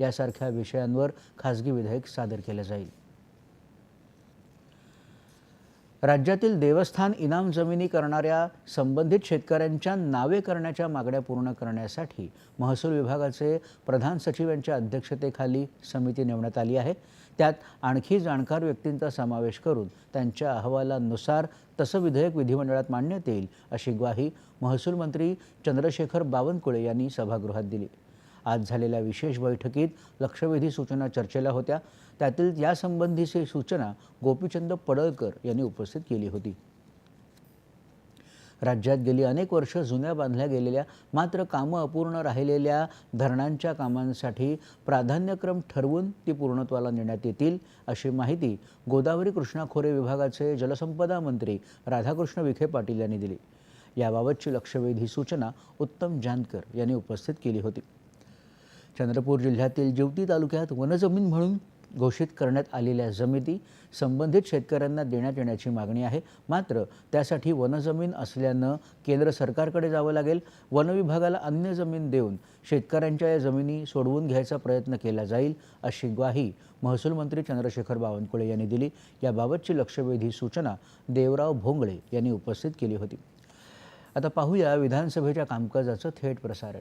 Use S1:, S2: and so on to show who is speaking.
S1: यासारख्या विषयांवर खासगी विधेयक सादर केलं जाईल. राज्यातील देवस्थान इनाम जमिनी करणाऱ्या संबंधित शेतकऱ्यांच्या नावे करण्याच्या मागण्या पूर्ण करण्यासाठी महसूल विभागाचे प्रधान सचिव यांच्या अध्यक्षतेखाली समिती नेमण्यात आली आहे. त्यात आणखी जाणकार व्यक्तींचा समावेश करून त्यांच्या अहवालानुसार तसं विधेयक विधिमंडळात मांडण्यात येईल अशी ग्वाही महसूल मंत्री चंद्रशेखर बावनकुळे यांनी सभागृहात दिली. आज झालेल्या विशेष बैठकीत लक्षवेधी सूचना चर्चेला होत्या. त्यातील यासंबंधीची सूचना गोपीचंद पडळकर यांनी उपस्थित केली होती. राज्यात गेली अनेक वर्ष जुन्या बांधल्या गेलेल्या मात्र कामं अपूर्ण राहिलेल्या धरणांच्या कामांसाठी प्राधान्यक्रम ठरवून ती पूर्णत्वाला नेण्यात येतील अशी माहिती गोदावरी कृष्णा खोरे विभागाचे जलसंपदा मंत्री राधाकृष्ण विखे पाटील यांनी दिली. याबाबतची लक्षवेधी सूचना उत्तम जानकर यांनी उपस्थित केली होती. चंद्रपूर जिल्ह्यातील जिवती तालुक्यात वनजमीन म्हणून घोषित करण्यात आलेल्या जमिनी संबंधित शेतकऱ्यांना देण्यात येण्याची मागणी आहे. मात्र त्यासाठी वनजमीन असल्यानं केंद्र सरकारकडे जावं लागेल. वनविभागाला अन्य जमीन देऊन शेतकऱ्यांच्या या जमिनी सोडवून घ्यायचा प्रयत्न केला जाईल अशी ग्वाही महसूल मंत्री चंद्रशेखर बावनकुळे यांनी दिली. याबाबतची लक्षवेधी सूचना देवराव भोंगळे यांनी उपस्थित केली होती. आता पाहूया विधानसभेच्या कामकाजाचं थेट प्रसारण.